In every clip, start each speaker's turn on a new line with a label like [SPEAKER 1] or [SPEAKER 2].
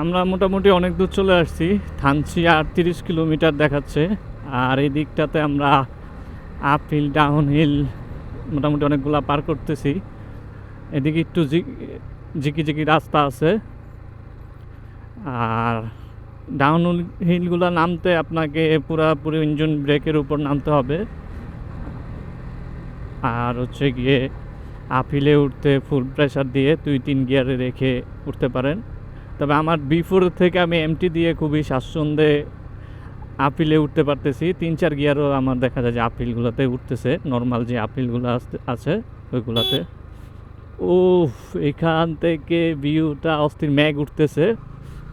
[SPEAKER 1] আমরা মোটামুটি অনেক দূর চলে আসছি। থানচি আটত্রিশ কিলোমিটার দেখাচ্ছে। আর এই দিকটাতে আমরা আপ হিল ডাউন হিল মোটামুটি অনেকগুলা পার করতেছি। এদিকে একটু ঝিকি ঝিকি রাস্তা আছে। আর ডাউন হিলগুলো নামতে আপনাকে পুরাপুরি ইঞ্জিন ব্রেকের উপর নামতে হবে। আর হচ্ছে গিয়ে আপিলে উঠতে ফুল প্রেশার দিয়ে দুই, তিন গিয়ারে রেখে উঠতে পারেন। তবে আমার বিফোর থেকে আমি এমটি দিয়ে খুবই স্বাচ্ছন্দ্যে আপিলে উঠতে পারতেছি। তিন, চার গিয়ারও আমার দেখা যায় যে আপিলগুলোতে উঠতেছে। নর্মাল যে আপিলগুলো আছে, ওইগুলোতে। ও এখান থেকে ভিউটা অস্থির ম্যাগ উঠতেছে।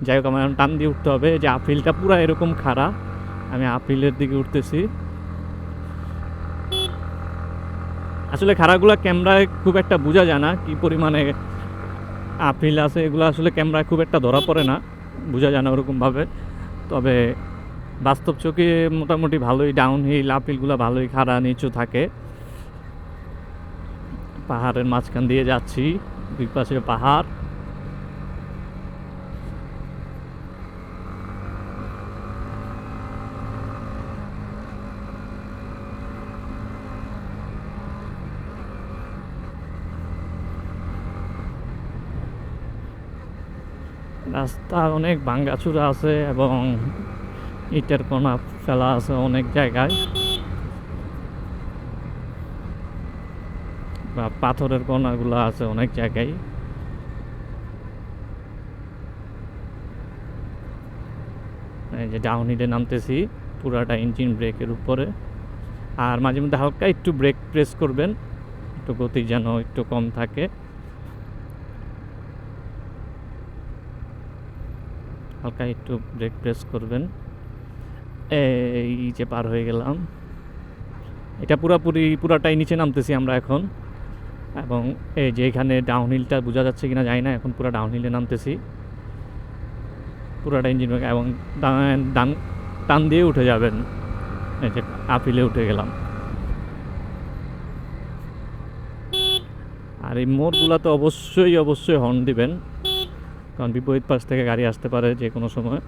[SPEAKER 1] যাই হোক, আমার টান দিয়ে উঠতে হবে। যে আপিলটা পুরো এরকম খাড়া, আমি আপিলের দিকে উঠতেছি। আসলে খাড়াগুলো ক্যামেরায় খুব একটা বোঝা যায় না, কী পরিমাণে আপিল আছে, এগুলো আসলে ক্যামেরায় খুব একটা ধরা পড়ে না, বোঝা যায় না ওরকমভাবে। তবে বাস্তব চোখে মোটামুটি ভালোই ডাউন হিল আপিলগুলো ভালোই খাড়া, নিচু থাকে। পাহাড়ের মাঝখান দিয়ে যাচ্ছি, দুই পাশে পাহাড়। রাস্তা অনেক ভাঙ্গাচুরা আছে এবং ইটের কোনা ফেলা আছে অনেক জায়গায়। বা পাথরের কোনাগুলো আছে অনেক জায়গায়। যে ডাউন হিলে নামতেছি, পুরাটা ইঞ্জিন ব্রেকের উপরে। আর মাঝে মধ্যে হালকা একটু ব্রেক প্রেস করবেন, একটু গতি যেন একটু কম থাকে। হালকা একটু ব্রেক প্রেস করবেন। এই যে পার হয়ে গেলাম। এটা পুরাপুরি, পুরাটাই নিচে নামতেছি আমরা এখন। এবং এই যে এখানে ডাউন হিলটা বোঝা যাচ্ছে কিনা জানি না, এখন পুরো ডাউন হিলে নামতেছি। পুরাটা ইঞ্জিন এবং ডান টান দিয়ে উঠে যাবেন। এই যে আপিলে উঠে গেলাম। আর এই মোড়গুলো তো অবশ্যই অবশ্যই হর্ন দিবেন। কারণ বিপরীত পাশ থেকে গাড়ি আসতে পারে যে কোনো সময়।